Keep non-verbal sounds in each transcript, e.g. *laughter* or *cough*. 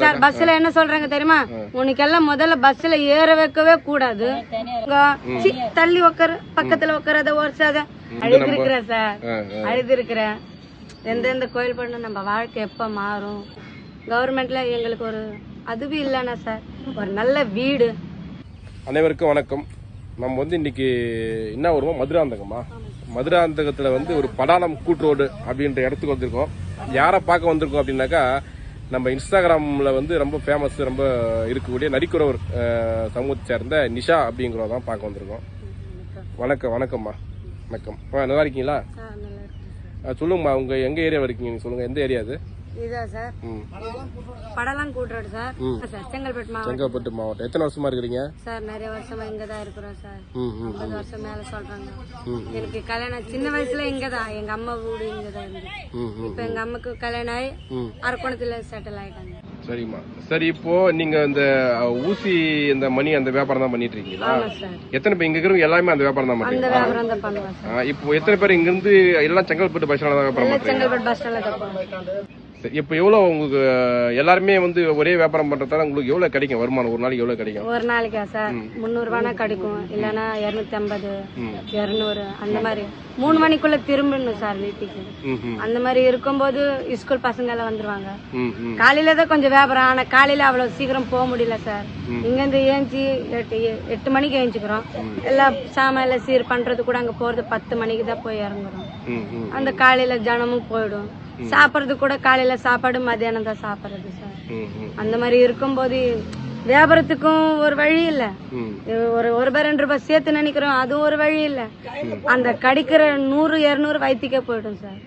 Sir பஸ்ல என்ன சொல்றாங்க தெரியுமா? உனக்கெல்லாம் முதல்ல பஸ்ல ஏற வைக்கவே கூடாது. தள்ளி உக்கார. பக்கத்துல உட்காரத ஒரசாத அழுது இருக்கிறேன் சார். அழுது இருக்கிறேன் எந்தெந்த கோயில் பண்ண நம்ம வாழ்க்கை எப்ப மாறும்? கவர்மெண்ட்ல எங்களுக்கு ஒரு அதுவும் இல்லைன்னா சார். ஒரு நல்ல வீடு. அனைவருக்கும் வணக்கம். நம்ம வந்து இன்னைக்கு என்ன வருவோம்? மதுராந்தகமா? மதுராந்தகத்துல வந்து ஒரு படாலம் கூட்ரோடு அப்படின்ற இடத்துக்கு வந்திருக்கோம். யாரை பார்க்க வந்திருக்கோம் அப்படின்னாக்கா நம்ம இன்ஸ்டாகிராம்ல வந்து ரொம்ப ஃபேமஸ் ரொம்ப இருக்கக்கூடிய நரிக்குறவர் சமூகத்தை சேர்ந்த நிஷா அப்படிங்கிறத தான் பார்க்க வந்திருக்கோம். வணக்கம் வணக்கம்மா. வணக்கம். ஆ, நல்லா இருக்கீங்களா சொல்லுங்கம்மா உங்க எங்க ஏரியா இருக்கீங்க நீங்க சொல்லுங்க. எந்த ஏரியா அது? இதா சார்? படலாம் கூட்டுறோடு சார். சார் செங்கல்பட்டு மாவட்டம். செங்கல்பட்டு மாவட்டம். எத்தனை வருஷமா இருக்கிறீங்க? சார் நிறைய வருஷமா இங்க தான் இருக்கிறோம் சார். ஐம்பது வருஷம் மேல சொல்றாங்க. எனக்கு கல்யாணம் சின்ன வயசுல இங்க தான் எங்க அம்மா வீடு இங்க தான் இருந்து. ம் ம் இப்ப எங்க அம்மாக்கு கல்யாணம் ஆகி அரக்கோணத்துல செட்டில் ஆயிட்டாங்க. சரிம்மா. சரி இப்போ நீங்க இந்த ஊசி இந்த மணி அந்த வியாபாரம் தான் பண்ணிட்டு இருக்கீங்களா? எத்தனை பேர் இங்க இருக்கிறவங்க எல்லாமே அந்த வியாபாரம் தான் சார். இப்போ எத்தனை பேர் இங்க இருந்து எல்லாம் செங்கல்பட்டு பஸ் ஸ்டாண்ட்ல தான் வியாபாரம் பண்றீங்க? இப்போ எவ்வளவு உங்களுக்கு எல்லாருமே வந்து ஒரே வியாபாரம் பண்றதால உங்களுக்கு எவ்வளவு கிடைக்கும் வருமானம்? ஒரு நாளைக்கு எவ்வளவு கிடைக்கும்? ஒரு நாளைக்கா சார்? முந்நூறு ரூபானா கிடைக்கும். இல்லைன்னா இருநூத்தி ஐம்பது இருநூறு அந்த மாதிரி. மூணு மணிக்குள்ள திரும்பணும் சார் வீட்டுக்கு. அந்த மாதிரி இருக்கும்போது ஸ்கூல் பசங்க எல்லாம் வந்துருவாங்க காலையில தான் கொஞ்சம் வியாபாரம் ஆனா காலையில அவ்வளவு சீக்கிரம் போக முடியல சார். இங்க இருந்து ஏஞ்சி எட்டு எட்டு மணிக்கு ஏஞ்சிக்கிறோம். எல்லாம் சாமான் எல்லாம் சீர் பண்றது கூட அங்க போறது பத்து மணிக்கு தான் போய் இறங்குறோம். அந்த காலையில ஜனமும் போயிடும். சாப்பிடுறது கூட காலையில சாப்பாடு மத்தியானம் தான் சாப்பிடுறது சார். அந்த மாதிரி இருக்கும்போது வியாபாரத்துக்கும் ஒரு வழி இல்ல. ஒரு ஒரு ரூபாய் ரெண்டு ரூபாய் சேர்த்து நினைக்கிறோம் அதுவும் ஒரு வழி இல்ல. அந்த கிடைக்கிற நூறு இருநூறு வயிற்றுக்கே போயிடும் சார்.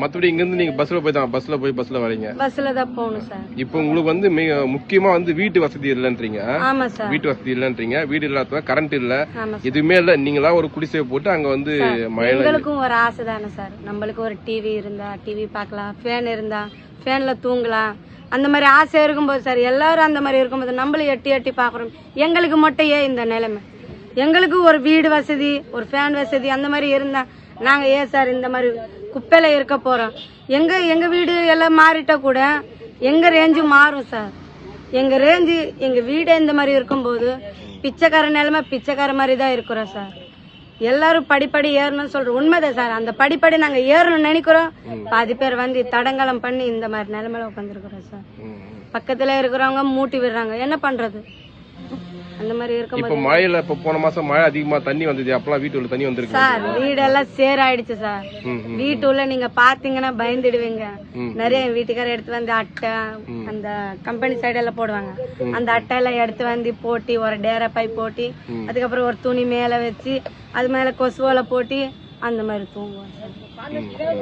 மற்றபடி இங்கிருந்து நீங்க பஸ்ல போய் தான் பஸ்ல போய் பஸ்ல வரீங்க. பஸ்ல தான் போகணும் சார் இப்போ உங்களுக்கு வந்து மிக முக்கியமா வந்து வீட்டு வசதி இல்லைன்றீங்க. ஆமா சார் வீட்டு வசதி இல்லைன்றீங்க. வீடு இல்லாத கரண்ட் இல்ல. எதுவுமே இல்ல. நீங்களா ஒரு குடிசையை போட்டு அங்க வந்து மழையில எங்களுக்கும் ஒரு ஆசை தானே சார் நம்மளுக்கு ஒரு டிவி இருந்தா டிவி பார்க்கலாம். ஃபேன் இருந்தா ஃபேன்ல தூங்கலாம். அந்த மாதிரி ஆசை இருக்கும்போது சார் எல்லாரும் அந்த மாதிரி இருக்கும்போது நம்மளும் எட்டி எட்டி பார்க்குறோம். எங்களுக்கு மட்டும் ஏன் இந்த நிலைமை? எங்களுக்கு ஒரு வீடு வசதி ஒரு ஃபேன் வசதி அந்த மாதிரி இருந்தா நாங்க ஏன் சார் இந்த மாதிரி குப்பையில இருக்க போறோம். எங்க எங்க வீடு எல்லாம் மாறிட்டா கூட எங்க ரேஞ்சு மாறும் சார் எங்க ரேஞ்சு எங்க வீடே இந்த மாதிரி இருக்கும்போது பிச்சைக்கார நிலைமை பிச்சைக்கார மாதிரி தான் இருக்கிறோம் சார் எல்லாரும் படிப்படி ஏறணும்னு சொல்றோம் உண்மைதான் சார் அந்த படிப்படி நாங்க ஏறணும்னு நினைக்கிறோம். பாதி பேர் வந்து தடங்கலம் பண்ணி இந்த மாதிரி நிலைமையில உட்காந்துருக்குறோம் சார். பக்கத்துல இருக்கிறவங்க மூட்டி விடுறாங்க. என்ன பண்றது? அந்த மாதிரி இருக்கும்போது இப்ப மழையில இப்ப போன மாசம் மழை அதிகமா தண்ணி வந்தது. அப்பெல்லாம் வீட்டுல தண்ணி வந்திருக்கு. சார் வீடெல்லாம் சேராயிடுச்சு சார். வீட்டுள்ள நீங்க பாத்தீங்கன்னா பயந்துடுவீங்க. நிறைய என் வீட்டுக்கார எடுத்து வந்து அட்டை அந்த கம்பெனி சைடெல்லாம் போடுவாங்க. அந்த அட்டை எல்லாம் எடுத்து வந்து போட்டி ஒரு டேரா பை போட்டி அதுக்கப்புறம் ஒரு துணி மேல வச்சு அது மேல கொசுவலை போட்டி அந்த மாதிரி தூங்குவோம்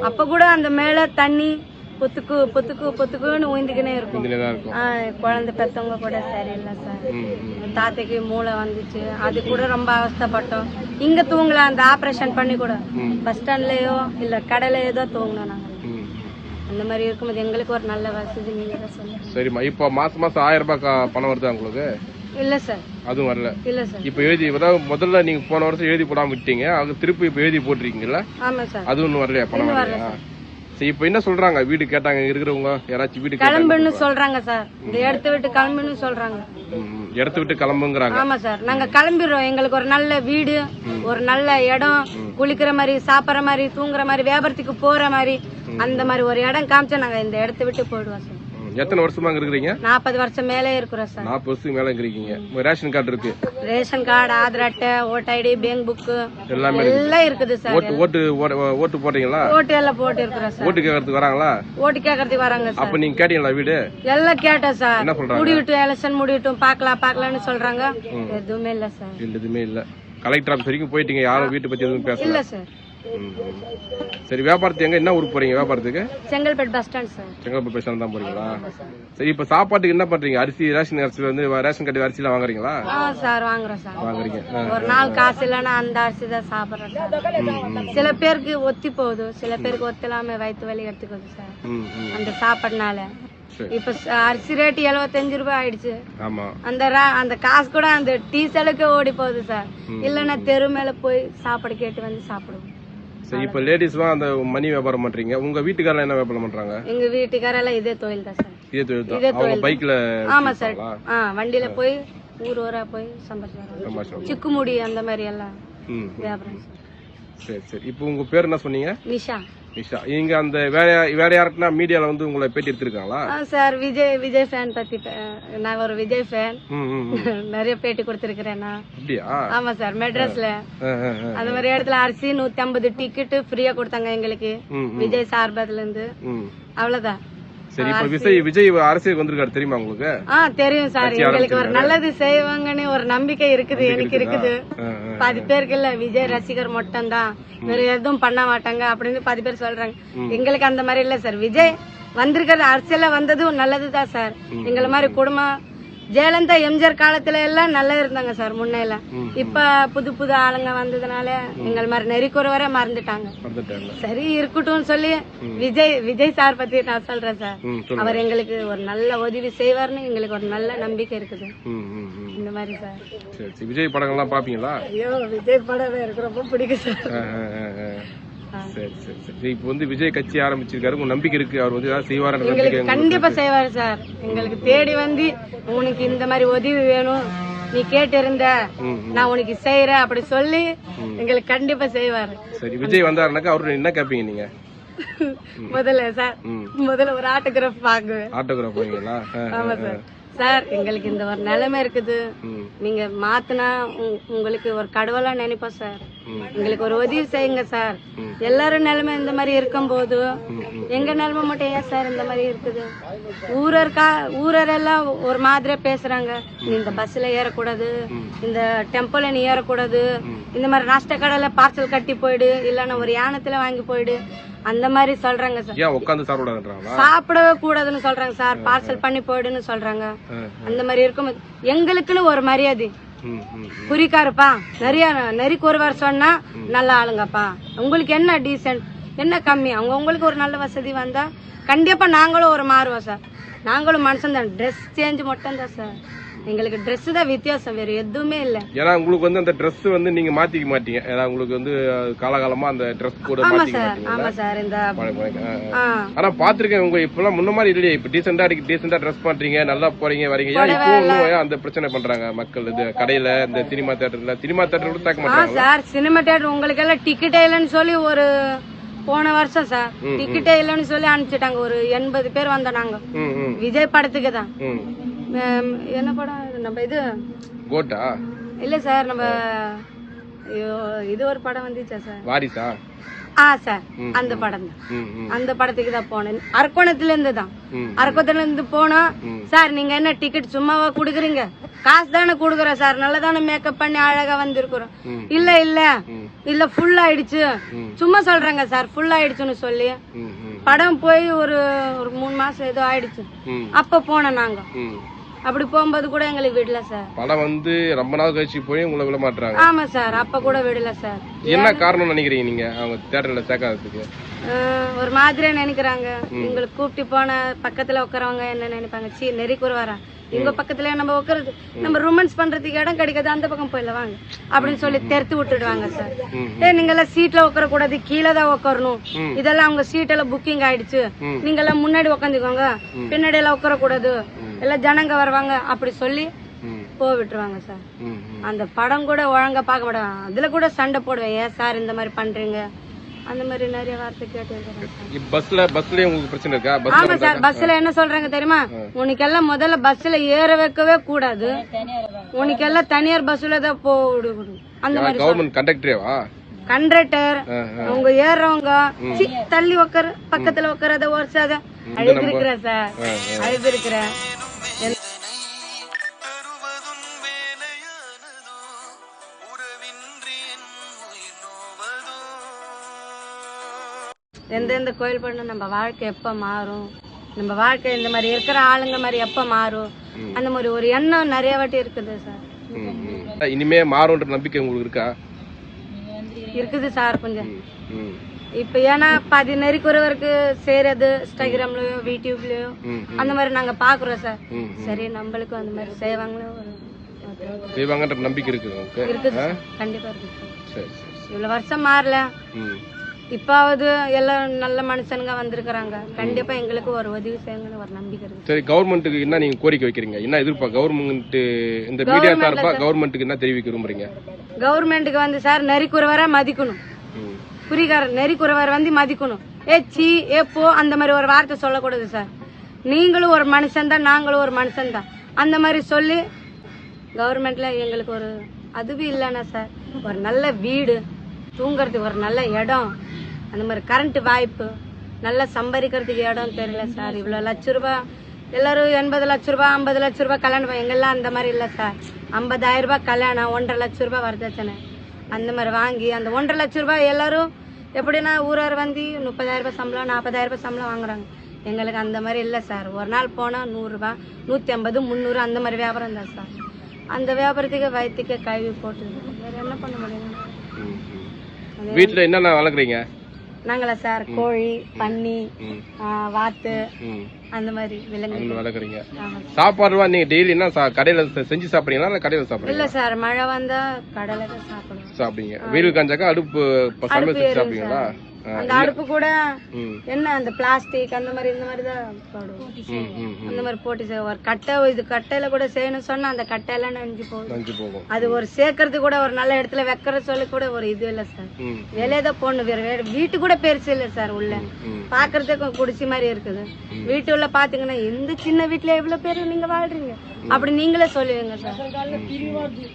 அப்ப கூட அந்த மேல தண்ணி பொத்துக்கு பொத்துக்கு பொத்துக்குன்னு ஊந்திக்கினே இருக்கும். குழந்தை பெத்தவங்க கூட சரியில்லை சார். தாத்தைக்கு மூளை வந்துச்சு. அது கூட ரொம்ப அவஸ்தைப்பட்டோம். இங்க தூங்கலாம் அந்த ஆபரேஷன் பண்ணி கூட. பஸ் ஸ்டாண்ட்லயோ இல்ல கடையிலயோ தான் தூங்கணும் நாங்க. அந்த மாதிரி இருக்கும்போது எங்களுக்கு ஒரு நல்ல வசதி நீங்க தான் சொல்லுங்க சரிம்மா. இப்ப மாசம் மாசம் ஆயிரம் ரூபாய் பணம் வருதா உங்களுக்கு? இல்ல சார். அதுவும் வரல. இல்ல சார். இப்ப எழுதி அதாவது முதல்ல நீங்க போன வருஷம் எழுதி போடாம விட்டீங்க. அது திருப்பி இப்ப எழுதி போட்டிருக்கீங்கல்ல? ஆமா சார். அது ஒண்ணும் வரலையா? பணம் வரலையா? சரி இப்ப என்ன சொல்றாங்க? வீடு கேட்டாங்க இருக்கிறவங்க யாராச்சும் வீடு கிளம்புன்னு சொல்றாங்க சார். இந்த இடத்த விட்டு கிளம்புன்னு சொல்றாங்க. இடத்த விட்டு கிளம்புங்கிறாங்க. ஆமா சார். நாங்க கிளம்பிடுறோம். எங்களுக்கு ஒரு நல்ல வீடு ஒரு நல்ல இடம் குளிக்கிற மாதிரி சாப்பிடுற மாதிரி தூங்குற மாதிரி வியாபாரத்துக்கு போற மாதிரி அந்த மாதிரி ஒரு இடம் காமிச்சா நாங்க இந்த இடத்த விட்டு போயிடுவோம் சார். எத்தனை வருஷமா அங்க இருக்கிறீங்க? நாற்பது வருஷம் மேலே இருக்கிறோம் சார். நாற்பது வருஷத்துக்கு மேல இங்க இருக்கீங்க. ரேஷன் கார்டு இருக்கு. ரேஷன் கார்டு ஆதார் அட்டை ஓட்டு ஐடி பேங்க் புக்கு எல்லாமே எல்லாம் இருக்குது சார். ஓட்டு ஓட்டு ஓ- ஓட்டு போட்டீங்களா ஓட்டு எல்லாம் போட்டு இருக்கிறோம் சார். ஓட்டு கேட்கறதுக்கு வராங்களா? ஓட்டு கேட்கறதுக்கு வராங்க சார். அப்ப நீங்க கேட்டீங்களா வீடு? எல்லாம் கேட்டோம் சார். என்ன சொல்றாங்க? முடிவிட்டும் எலெக்ஷன் முடிவிட்டும் பார்க்கலாம் பார்க்கலாம்னு சொல்றாங்க. எதுவுமே இல்ல சார். எதுவுமே இல்ல. கலெக்டர் ஆஃபீஸ் வரைக்கும் போயிட்டீங்க. யாரும் வீட்டை பத்தி எதுவும் பேசல. இல்ல சார். சரி வியாபாரத்துக்கு எங்க என்ன ஊருக்கு போறீங்க வியாபாரத்துக்கு? Chengalpet bus stand sir. Chengalpattu பேசணும் தான் போறீங்களா? சரி. இப்ப சாப்பாட்டுக்கு என்ன பண்றீங்க? அரிசி ரேஷன் அரிசி வந்து ரேஷன் கட்டி அரிசி எல்லாம் வாங்குறீங்களா? ஆ சார் வாங்குறோம் சார். வாங்குறீங்க. ஒரு நாள் காசு இல்லைன்னா அந்த அரிசி தான் சாப்பிடுறோம் சார். சில பேருக்கு ஒத்தி போகுது. சில பேருக்கு ஒத்தலாம வயிற்று வலி எடுத்துக்குது சார். அந்த சாப்பாடுனால. இப்ப அரிசி ரேட் எழுபத்தஞ்சு ரூபாய் ஆயிடுச்சு. ஆமா. அந்த அந்த காசு கூட அந்த டீ செலுக்கு ஓடி போகுது சார் இல்லைன்னா தெரு மேல போய் சாப்பாடு கேட்டு வந்து சாப்பிடுவோம். சரி இப்ப லேடிஸ்லாம் அந்த மணி வியாபாரம் பண்றீங்க. உங்க வீட்டுக்காரலாம் என்ன வியாபாரம் பண்றாங்க? எங்க வீட்டுக்காரெல்லாம் இதே தொழில் தான் சார். இதே தொழில் தான். இதே அவங்க தொழில் பைக்ல ஆமா சார். ஆ வண்டியில போய் ஊர் ஊரா போய் சம்பாதிச்சு வரோம் சம்பாஷம் சிக்குமுடி அந்த மாதிரி எல்லாம் வியாபாரம் சார். சரி சரி. இப்போ உங்க பேர் என்ன சொன்னீங்க? நிஷா. நிஷா நீங்க அந்த வேற வேற யாருக்குன்னா மீடியால வந்து உங்களை பேட்டி எடுத்திருக்காங்களா? சார் விஜய் விஜய் ஃபேன் பத்தி நான் ஒரு விஜய் ஃபேன். *laughs* நிறைய பேட்டி கொடுத்துருக்கிறேன் நான். அப்படியா? ஆமா சார் மெட்ராஸ்ல. அந்த மாதிரி இடத்துல அரிசி நூத்தி ஐம்பது டிக்கெட் ஃப்ரீயா கொடுத்தாங்க எங்களுக்கு. விஜய் சார்பத்துல இருந்து. அவ்வளவுதான். சரி இப்போ விஜய் விஜய் அரசியலுக்கு வந்திருக்காரு தெரியுமா உங்களுக்கு? ஆ தெரியும் சார். எங்களுக்கு ஒரு நல்லது செய்வாங்கன்னு ஒரு நம்பிக்கை இருக்குது எனக்கு இருக்குது. பாதி பேருக்கு இல்ல விஜய் ரசிகர் மட்டும்தான். வேற எதுவும் பண்ண மாட்டாங்க அப்படின்னு பாதி பேர் சொல்றாங்க. எங்களுக்கு அந்த மாதிரி இல்ல சார். விஜய் வந்திருக்கிறது அரசியல்ல வந்ததும் நல்லதுதான் சார். எங்களை மாதிரி குடும்பம் ஜெயலலிதா எம்ஜிஆர் காலத்துல எல்லாம் நல்லா இருந்தாங்க சார் முன்னையில. இப்ப புது புது ஆளுங்க வந்ததுனால எங்கள் மாதிரி நெறிக்குறவரை மறந்துட்டாங்க. சரி இருக்கட்டும் சொல்லி விஜய் விஜய் சார் பத்தி நான் சொல்றேன் சார். அவர் எங்களுக்கு ஒரு நல்ல உதவி செய்வார்னு எங்களுக்கு ஒரு நல்ல நம்பிக்கை இருக்குது. இந்த மாதிரி சார். விஜய் படங்கள்லாம் பாப்பீங்களா? ஐயோ விஜய் படம் எனக்கு ரொம்ப பிடிக்கும் சார். சரி சரி சரி. இப்போ வந்து விஜய் கட்சி ஆரம்பிச்சிருக்காரு. உங்க நம்பிக்கை இருக்கு. அவர் வந்து ஏதாவது நம்பிக்கை எங்களுக்கு கண்டிப்பா செய்வாரு சார். எங்களுக்கு தேடி வந்து உனக்கு இந்த மாதிரி உதவி வேணும். நீ கேட்டிருந்த ம், நான் உனக்கு செய்யறேன் அப்படி சொல்லி எங்களுக்கு கண்டிப்பா செய்வாரு. சரி விஜய் வந்தாருனாக்கா அவரு என்ன கேட்பீங்க நீங்க? *laughs* முதல்ல சார் முதல்ல ஒரு ஆட்டோகிராஃப் வாங்குவேன். ஆட்டோகிராஃப் ஆ, ஆமா சார். சார் எங்களுக்கு இந்த ஒரு நிலைமை இருக்குது. நீங்க மாத்தினா உங்களுக்கு ஒரு கடவுளா நினைப்போம் சார். எங்களுக்கு ஒரு உதவி செய்யுங்க சார். எல்லாரும் நிலைமை இந்த மாதிரி இருக்கும்போது ம், ம். எங்க நிலைமை மட்டும் ஏன் சார் இந்த மாதிரி இருக்குது? ஊரர் கா ஊரர் எல்லாம் ஒரு மாதிரியா பேசுறாங்க. நீ இந்த பஸ்ல ஏறக்கூடாது இந்த டெம்போல நீ ஏறக்கூடாது இந்த மாதிரி நாஷ்ட கடையில பார்சல் கட்டி போயிடு இல்லைன்னா ஒரு யானத்துல வாங்கி போயிடு. அந்த மாதிரி சொல்றாங்க சார். ஏன் உட்காந்து சாப்பிடாதுன்றாங்களா சாப்பிடவே கூடாதுன்னு சொல்றாங்க சார். பார்சல் பண்ணி போயிடுன்னு சொல்றாங்க. அந்த மாதிரி இருக்கும்போது எங்களுக்குன்னு ஒரு மரியாதை. குறிக்காருப்பா நிறைய நெறி ஒருவர் சொன்னா நல்ல ஆளுங்கப்பா. உங்களுக்கு என்ன டீசென்ட் என்ன கம்மி? அவங்க உங்களுக்கு ஒரு நல்ல வசதி வந்தா கண்டிப்பா நாங்களும் ஒரு மாறுவோம் சார் நாங்களும் மனுஷன் தான். ட்ரெஸ் சேஞ்ச் மட்டும் தான் சார் எங்களுக்கு Dress தான் வித்தியாசம். வேற எதுவுமே இல்லை. ஏன்னா உங்களுக்கு வந்து அந்த Dress வந்து நீங்க மாத்திக்க மாட்டீங்க. ஏன்னா உங்களுக்கு வந்து காலகாலமா அந்த Dress கூட ஆமா சார் ஆமா சார் இந்த ஆனா பாத்திருக்கேன் உங்க இப்பெல்லாம் முன்ன மாதிரி இல்லையே. இப்ப டீசெண்டா அடிக்க டீசெண்டா ட்ரெஸ் பண்றீங்க. நல்லா போறீங்க வரீங்க. ஏன் அந்த பிரச்சனை பண்றாங்க மக்கள்? இது கடையில இந்த சினிமா தேட்டர்ல சினிமா தேட்டர் கூட தாக்க மாட்டாங்க சார் சினிமா தேட்டர் உங்களுக்கு எல்லாம் டிக்கெட்டே இல்லைன்னு சொல்லி ஒரு போன வருஷம் சார் டிக்கெட்டே இல்லைன்னு சொல்லி அனுப்பிச்சிட்டாங்க. ஒரு எண்பது பேர் வந்தோம் நாங்க. விஜய் படத்துக்கு தான். என்ன படம்? நம்ம இது கோட்டா? இல்ல சார் நம்ம இது ஒரு படம் வந்துச்சா சார் வாரிசா? ஆ சார் அந்த படம் தான். அந்த படத்துக்கு தான் போனேன். அரக்கோணத்துல இருந்து தான். அரக்கோணத்துல இருந்து போனோம் சார் நீங்க என்ன டிக்கெட் சும்மாவா குடுக்குறீங்க? காசு தானே குடுக்குறோம் சார் நல்லா தானே மேக்கப் பண்ணி அழகா வந்திருக்கிறோம். இல்ல இல்ல. இல்ல ஃபுல் ஆயிடுச்சு. சும்மா சொல்றாங்க சார் ஃபுல் ஆயிடுச்சுன்னு சொல்லி. படம் போய் ஒரு ஒரு மூணு மாசம் ஏதோ ஆயிடுச்சு. அப்ப போனோம் நாங்க. அப்படி போகும்போது கூட எங்களுக்கு விடல சார். படம் வந்து ரொம்ப நாள் கழிச்சு போய் உங்களை விட மாட்டாங்க ஆமா சார். அப்ப கூட விடல சார். என்ன காரணம் நினைக்கிறீங்க நீங்க? அவங்க தேட்டர்ல சேர்க்காததுக்கு. ஒரு மாதிரியா நினைக்கிறாங்க. எங்களுக்கு கூப்பிட்டு போன பக்கத்துல உட்காரவங்க என்ன நினைப்பாங்க? சீ நெறிக்குற வரா. எங்க பக்கத்துல நம்ம உட்காருது நம்ம ரொமான்ஸ் பண்றதுக்கு இடம் கிடைக்காது. அந்த பக்கம் போயில வாங்க. அப்படின்னு சொல்லி தெருத்து விட்டுடுவாங்க சார். ஏ நீங்க எல்லாம் சீட்ல உட்கார கூடாது கீழே தான் உட்காரணும். இதெல்லாம் அவங்க சீட் எல்லாம் புக்கிங் ஆயிடுச்சு. நீங்க எல்லாம் முன்னாடி உட்காந்துக்கோங்க. பின்னாடி எல்லாம் உட்கார கூடாது எல்லாம் ஜனங்க வருவாங்க அப்படி சொல்லி போக விட்டுருவாங்க சார். அந்த படம் கூட ஒழுங்கா பார்க்க மாட்டேன் அதுல கூட சண்டை போடுவேன். ஏன் சார் இந்த மாதிரி பண்றீங்க? அந்த மாதிரி நிறைய வார்த்தை கேட்டு பஸ்ல பஸ்லயே உங்களுக்கு பிரச்சனை இருக்கா? ஆமா சார். பஸ்ல என்ன சொல்றாங்க தெரியுமா? உனக்கெல்லாம் முதல்ல பஸ்ல ஏற வைக்கவே கூடாது. உனக்கெல்லாம் தனியார் பஸ்ல தான் போடு அந்த மாதிரி கவர்மெண்ட் கண்டக்டரேவா கண்டக்டர் அவங்க ஏறுறவங்க சீ, தள்ளி உட்கார பக்கத்துல உட்காரத ஒரிசாத அழுது இருக்கிறேன் சார். அழுது இருக்கிறேன் எந்தெந்த கோயில் பண்ண நம்ம வாழ்க்கை எப்ப மாறும்? நம்ம வாழ்க்கை இந்த மாதிரி இருக்கிற ஆளுங்க மாதிரி எப்ப மாறும்? அந்த மாதிரி ஒரு எண்ணம் நிறைய வாட்டி இருக்குது சார். இனிமே மாறும்ன்ற நம்பிக்கை உங்களுக்கு இருக்கா? இருக்குது சார் கொஞ்சம். இப்ப ஏன்னா பாதி நெறிக்குறவருக்கு செய்யறது இன்ஸ்டாகிராம்லயோ யூடியூப்லயோ அந்த மாதிரி நாங்க பாக்குறோம் சார். சரி நம்மளுக்கும் அந்த மாதிரி செய்வாங்களோ? ஒரு செய்வாங்கன்ற நம்பிக்கை இருக்கு. கண்டிப்பா சரி. இவ்வளவு வருஷம் மாறல. இப்பாவது எல்லாம் நல்ல மனுஷனுங்க வந்திருக்கிறாங்க. கண்டிப்பா எங்களுக்கு ஒரு உதவி செய்யுங்கன்னு ஒரு நம்பிக்கை இருக்கு. சரி கவர்மெண்ட்டுக்கு என்ன நீங்க கோரிக்கை வைக்கிறீங்க? என்ன எதிர்ப்பா? கவர்மெண்ட் இந்த மீடியா சார்பா கவர்மெண்ட்டுக்கு என்ன தெரிவிக்க விரும்புறீங்க? கவர்மெண்ட்டுக்கு வந்து சார் நெறிக்குறவரை மதிக்கணும். புரிகார நெறிக்குறவர் வந்து மதிக்கணும். ஏ சீ ஏ போ அந்த மாதிரி ஒரு வார்த்தை சொல்லக்கூடாது சார். நீங்களும் ஒரு மனுஷன் தான் நாங்களும் ஒரு மனுஷன் தான். அந்த மாதிரி சொல்லி கவர்மெண்ட்ல எங்களுக்கு ஒரு அதுவும் இல்லைன்னா சார் ஒரு நல்ல வீடு தூங்குறதுக்கு ஒரு நல்ல இடம். அந்த மாதிரி கரண்ட் வாய்ப்பு. நல்லா சம்பாதிக்கிறதுக்கு இடம் தெரியல சார். இவ்வளோ லட்ச ரூபா. எல்லாரும் எண்பது லட்ச ரூபா ஐம்பது லட்ச ரூபா கல்யாணம் பண்ணி- எங்கெல்லாம் அந்த மாதிரி இல்லை சார். ஐம்பதாயிரம் ரூபாய் கல்யாணம் ஒன்றரை லட்ச ரூபாய் வரதட்சணை அந்த மாதிரி வாங்கி அந்த ஒன்றரை லட்ச ரூபாய் எல்லாரும் எப்படின்னா ஊரார் வந்து முப்பதாயிரம் ரூபாய் சம்பளம் நாற்பதாயிரம் ரூபாய் சம்பளம் வாங்குறாங்க. எங்களுக்கு அந்த மாதிரி இல்லை சார். ஒரு நாள் போனால் நூறுரூபா நூற்றி ஐம்பது முந்நூறு அந்த மாதிரி வியாபாரம் தான் சார். அந்த வியாபாரத்துக்கு வயிற்றுக்கு கழுவி போட்டு வேறு என்ன பண்ண முடியும்? வீட்டுல என்னென்ன வளர்க்குறீங்க? நாங்களா சார் கோழி பன்னி வாத்து. அந்த மாதிரி விலங்கு வளர்க்குறீங்க. ஆமா. சாப்பாடுலாம் நீங்க டெய்லி என்ன கடையில செஞ்சு சாப்பிடுறீங்களா இல்ல கடையில சாப்பிடுறீங்க இல்ல சார் மழை வந்தா தான் சாப்பிடுவோம். சாப்பிடுங்க வெயில் காஞ்சாக்கா அடுப்பு சமையல் செஞ்சு சாப்பிடுவீங்களா. அந்த அடுப்பு கூட என்ன அந்த பிளாஸ்டிக் அந்த மாதிரி இந்த மாதிரி தான் போடுவோம். அந்த மாதிரி போட்டு ஒரு கட்டை இது கட்டையில கூட செய்யணும் சொன்னா அந்த போகுது நஞ்சு போகும். அது ஒரு சேர்க்கறது கூட ஒரு நல்ல இடத்துல வைக்கிற சொல்லி கூட ஒரு இது இல்லை சார். வெளியே தான் போடணும். வேற வேற வீட்டு கூட பெருசு இல்லை சார் உள்ள. பாக்குறதுக்கு குடிசை மாதிரி இருக்குது. வீட்டு உள்ள பாத்தீங்கன்னா இந்த சின்ன வீட்டுல எவ்வளவு பேர் நீங்க வாழ்றீங்க? அப்படி நீங்களே சொல்லுவீங்க சரி.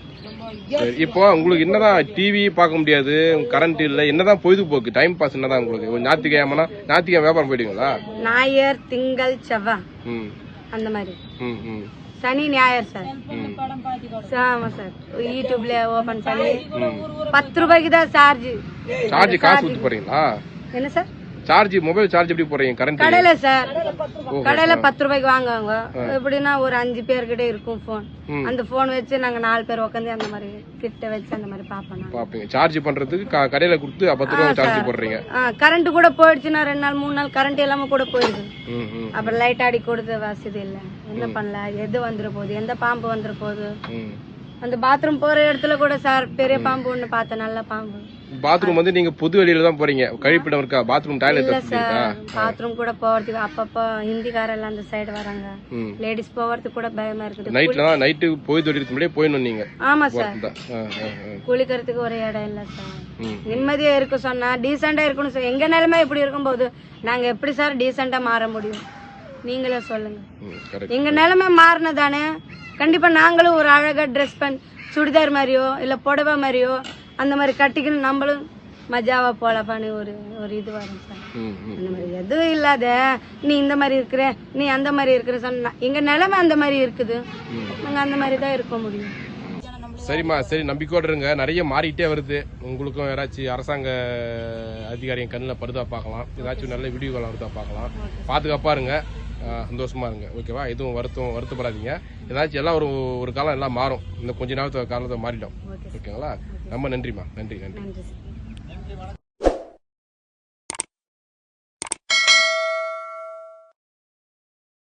இப்போ உங்களுக்கு என்னதான் டிவி பார்க்க முடியாது கரண்ட் இல்ல என்னதான் பொழுதுபோக்கு டைம் பாஸ் என்னதான் உங்களுக்கு? ஞாயிற்றுக்கிழமைனா ஞாயிற்றுக்கிழமை வியாபாரம் போயிடுவீங்களா? ஞாயிறு திங்கள் செவ்வாய். ம். அந்த மாதிரி. ம் ம். சனி ஞாயிறு சார். ஆமா சார். யூடியூப்ல ஓபன் பண்ணி பத்து ரூபாய்க்கு தான் சார்ஜ் சார்ஜ் காசு என்ன சார்? சார்ஜ் மொபைல் சார்ஜ் எப்படி போடுறீங்க? கரண்ட் கடையில சார் கடையில பத்து ரூபாய்க்கு வாங்குவாங்க. எப்படின்னா ஒரு அஞ்சு பேர்கிட்ட இருக்கும் போன். அந்த போன் வச்சு நாங்க நாலு பேர் உட்காந்து அந்த மாதிரி கிட்ட வச்சு அந்த மாதிரி பாப்போம் நாங்க. பார்ப்பீங்க. சார்ஜ் பண்றதுக்கு கடையில கொடுத்து பத்து ரூபா சார்ஜ் போடுறீங்க. கரண்ட் கூட போயிடுச்சுன்னா ரெண்டு நாள் மூணு நாள் கரண்ட் இல்லாம கூட போயிடுது. அப்புறம் லைட் அடி கொடுத்த வசதி இல்ல. என்ன பண்ணல எது வந்துட போகுது? எந்த பாம்பு வந்துட போகுது? அந்த பாத்ரூம் போற இடத்துல கூட சார் பெரிய பாம்பு ஒண்ணு பார்த்தேன் நல்ல பாம்பு. பாத்ரூம் வந்து நீங்க பொது வெளியில தான் போறீங்க. கழிப்பிடம் இருக்கா? பாத்ரூம் டாய்லெட் இல்ல சார் பாத்ரூம் கூட போறதுக்கு அப்பப்போ ஹிந்திக்காரெல்லாம் அந்த சைடு வராங்க. லேடிஸ் போறதுக்கு கூட பயமா இருக்குது. நைட்ல நைட்டு போய் தொழிலுக்கு முன்னாடியே போயிடணும் நீங்க. ஆமா சார். குளிக்கிறதுக்கு ஒரு இடம் இல்ல சார் நிம்மதியா இருக்க சொன்னா டீசெண்டா இருக்கணும் சார் எங்க நிலைமை இப்படி இருக்கும்போது நாங்க எப்படி சார் டீசெண்டா மாற முடியும்? நீங்களே சொல்லுங்க. எங்க நிலைமை மாறினதானே கண்டிப்பா நாங்களும் ஒரு அழகா ட்ரெஸ் பண்ணி சுடிதார் மாதிரியோ இல்ல புடவை மாதிரியோ அந்த மாதிரி கட்டிக்கணும் நம்மளும் மஜாவா போலப்பான்னு ஒரு ஒரு இது வரும் சார். அந்த மாதிரி எதுவும் இல்லாத நீ இந்த மாதிரி இருக்கிற நீ அந்த மாதிரி இருக்கிற சொன்னா எங்க நிலைமை அந்த மாதிரி இருக்குது. நாங்க அந்த மாதிரி தான் இருக்க முடியும். சரிம்மா சரி நம்பிக்கையோட இருங்க. நிறைய மாறிக்கிட்டே வருது. உங்களுக்கும் யாராச்சும் அரசாங்க அதிகாரியின் கண்ணில் படுதா பார்க்கலாம். ஏதாச்சும் நல்ல வீடியோலாம் வருதா பார்க்கலாம். பாதுகாப்பாக இருங்க. ஆஹ் சந்தோஷமா இருங்க. ஓகேவா? எதுவும் வருத்தம் வருத்தப்படாதீங்க. ஏதாச்சும் எல்லாம் ஒரு ஒரு காலம் எல்லாம் மாறும். இந்த கொஞ்ச நாளத்து காலத்தை மாறிடும். ஓகேங்களா? ரொம்ப நன்றிம்மா. நன்றி நன்றி.